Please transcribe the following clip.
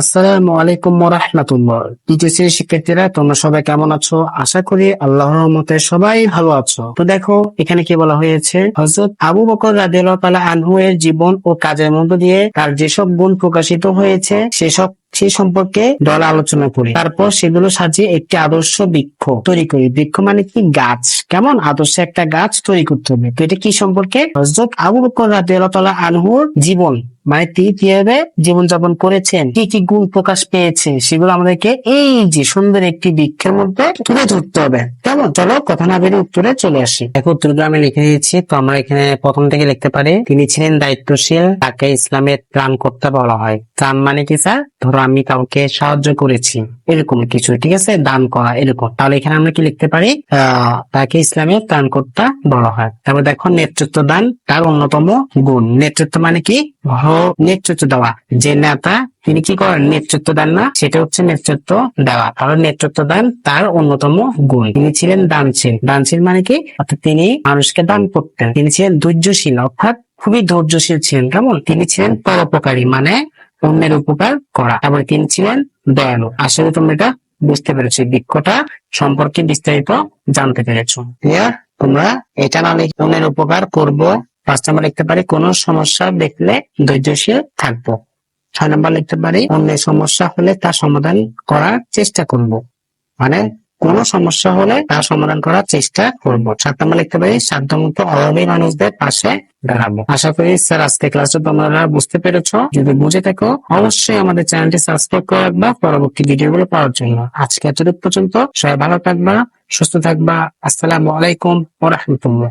আসসালামু আলাইকুম রাহমাতুল্লাহ। টিটিসি শিক্ষার্থীরা, তোমরা সবাই কেমন আছো? আশা করি আল্লাহর রহমতে সবাই ভালো আছো। তো দেখো, এখানে কি বলা হয়েছে? হযরত আবু বকর রাদিয়াল্লাহু আনহু এর জীবন ও কাজের মধ্য দিয়ে তার যেসব গুণ প্রকাশিত হয়েছে, সেসব সেই সম্পর্কে দল আলোচনা করি। তারপর সেগুলো সাজিয়ে একটি আদর্শ বৃক্ষ তৈরি করি। বৃক্ষ মানে কি? গাছ। কেমন? আদর্শ একটা গাছ তৈরি করতে হবে। তো এটা কি সম্পর্কে? হযরত আবু বকর রাদিয়াল্লাহু তাআলা আনহুর জীবন। মানে তিনি কীভাবে জীবনযাপন করেছেন। কি কি গুণ প্রকাশ পেয়েছে সেগুলো আমাদেরকে এই যে সুন্দর একটি বৃক্ষের মধ্যে তুলে ধরতে হবে। কেমন? চলো কথা না বেরিয়ে উত্তরে চলে আসি। দেখো উত্তর আমি লিখে দিয়েছি। তো আমরা এখানে প্রথম থেকে লিখতে পারি, তিনি ছিলেন দায়িত্বশীল, তাকে ইসলামের ত্রাণ করতে বলা হয়। ত্রাণ মানে কি স্যার? ধরো আমি কাউকে সাহায্য করেছি। এরকম কিছু, ঠিক আছে? দান করা এরকম। তাহলে এখানে আমরা কি লিখতে পারি? তাকে ইসলামের ত্রাণ করতে বলা হয়। তারপর দেখো, নেতৃত্ব দান, তার অন্যতম গুণ। নেতৃত্ব মানে কি? নেতৃত্ব দেওয়া। যে নেতা, তিনি কি করেন? নেতৃত্ব দেন না, সেটা হচ্ছে নেতৃত্ব দেওয়া। কারণ নেতৃত্ব দান, তার অন্যতম গুণ। তিনি ছিলেন দানশীল। দানশীল মানে কি? অর্থাৎ তিনি মানুষকে দান করতেন। তিনি ছিলেন ধৈর্যশীল, অর্থাৎ খুবই ধৈর্যশীল ছিলেন। কেমন? তিনি ছিলেন পরোপকারী মানে অন্যের উপকার করা। তারপরে তিনি ছিলেন দয়ালু। আসলে তোমরা এটা বুঝতে পেরেছ বৃক্ষটা সম্পর্কে বিস্তারিত জানতে পেরেছ। ক্লিয়ার তোমরা এটা না লিখে অন্যের উপকার করব। পাঁচ নম্বর লিখতে পারি, কোন সমস্যা দেখলে ধৈর্যশীল থাকব। ছয় নম্বর লিখতে পারি, অন্যের সমস্যা হলে তা সমাধান করার চেষ্টা করব। মানে কোন সমস্যা হলে তার সমাধান করার চেষ্টা করব। সাত নম্বর লিখতে পারি, সাধ্যমতো অভাবী মানুষদের পাশে দাঁড়াবো। আশা করি স্যার আজকে ক্লাসে তোমরা বুঝতে পেরেছ। যদি বুঝে থাকো, অবশ্যই আমাদের চ্যানেলটি সাবস্ক্রাইব করে রাখবা পরবর্তী ভিডিও গুলো পাওয়ার জন্য। আজকে এতটুকু পর্যন্ত সবাই ভালো থাকবা, সুস্থ থাকবা। আসসালামু আলাইকুম ওয়া রাহমাতুল্লাহ।